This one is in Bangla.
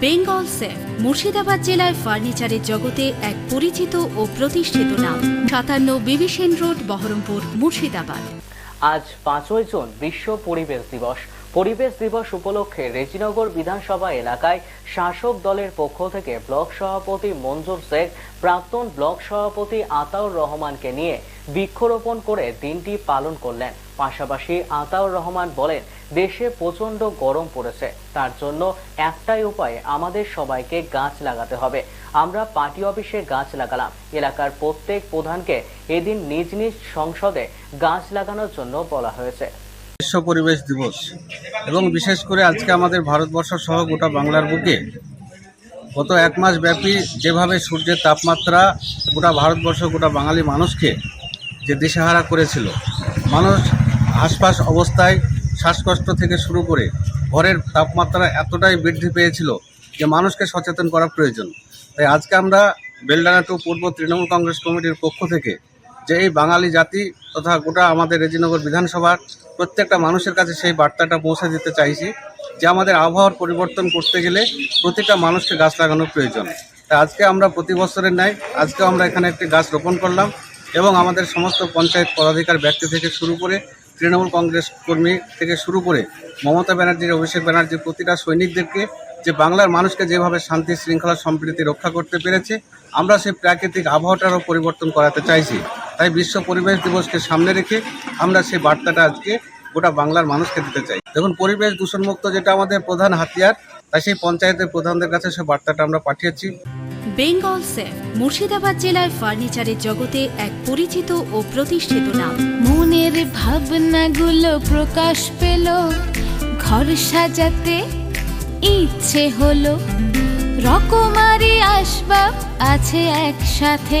বেঙ্গল সেফ, মুর্শিদাবাদ জেলায় ফার্নিচারের জগতে এক পরিচিত ও প্রতিষ্ঠিত নাম। সাতান্ন বিবিসেন রোড, বহরমপুর, মুর্শিদাবাদ। আজ পাঁচই জুন বিশ্ব পরিবেশ দিবস। পরিবেশ দিবস উপলক্ষে রেজিনগর বিধানসভা এলাকায় শাসক দলের পক্ষ থেকে ব্লক সভাপতি মঞ্জুর শেখ, প্রাক্তন ব্লক সভাপতি আতাউর রহমানকে নিয়ে বৃক্ষরোপণ করে দিনটি পালন করলেন। পাশাপাশি আতাউর রহমান বলেন, দেশে প্রচণ্ড গরম পড়েছে। তার জন্য একটাই উপায়, আমাদের সবাইকে গাছ লাগাতে হবে। আমরা পার্টি অফিসে গাছ লাগালাম। এলাকার প্রত্যেক প্রধানকে এদিন নিজ নিজ সংসদে গাছ লাগানোর জন্য বলা হয়েছে। বিশ্ব পরিবেশ দিবস। এবং বিশেষ করে আজকে আমাদের ভারতবর্ষ সহ গোটা বাংলার বুকে গত এক মাস ব্যাপী যেভাবে সূর্যের তাপমাত্রা গোটা ভারতবর্ষ, গোটা বাঙালি মানুষকে যে দিশেহারা করেছিল, মানুষ হাসপাস অবস্থায় শ্বাসকষ্ট থেকে শুরু করে ঘরের তাপমাত্রা এতটাই বৃদ্ধি পেয়েছিল যে মানুষকে সচেতন করা প্রয়োজন। তাই আজকে আমরা বেলডাঙ্গা টু পূর্ব তৃণমূল কংগ্রেস কমিটির পক্ষ থেকে যে এই বাঙালি জাতি তথা গোটা আমাদের রেজিনগর বিধানসভার প্রত্যেকটা মানুষের কাছে সেই বার্তাটা পৌঁছে দিতে চাইছি যে আমাদের আবহাওয়ার পরিবর্তন করতে গেলে প্রতিটা মানুষকে গাছ লাগানোর প্রয়োজন। তাই আজকে আমরা প্রতি বছরের ন্যায় আজকে আমরা এখানে একটি গাছ রোপণ করলাম এবং আমাদের সমস্ত পঞ্চায়েত পদাধিকার ব্যক্তি থেকে শুরু করে তৃণমূল কংগ্রেস কর্মী থেকে শুরু করে মমতা ব্যানার্জির, অভিষেক ব্যানার্জির প্রতিটা সৈনিকদেরকে যে বাংলার মানুষকে যেভাবে শান্তি, শৃঙ্খলা সম্প্রীতি রক্ষা করতে পেরেছে, আমরা সেই প্রাকৃতিক আবহাওয়াটারও পরিবর্তন করাতে চাইছি। তাই বিশ্ব পরিবেশ দিবসকে সামনে রেখে আমরা সেই বার্তাটা আজকে গোটা বাংলার মানুষকে দিতে চাই। দেখুন, পরিবেশ দূষণমুক্ত যেটা আমাদের প্রধান হাতিয়ার, তাই সেই পঞ্চায়েতের প্রধানদের কাছে সেই বার্তাটা আমরা পাঠিয়েছি। বেঙ্গল সেফ মুর্শিদাবাদ জেলায় ফার্নিচারের জগতে এক পরিচিত ও প্রতিষ্ঠিত নাম। মনের ভাবনাগুলো প্রকাশ পেল, ঘর সাজাতে ইচ্ছে হলো। রকমারি আসবাব আছে একসাথে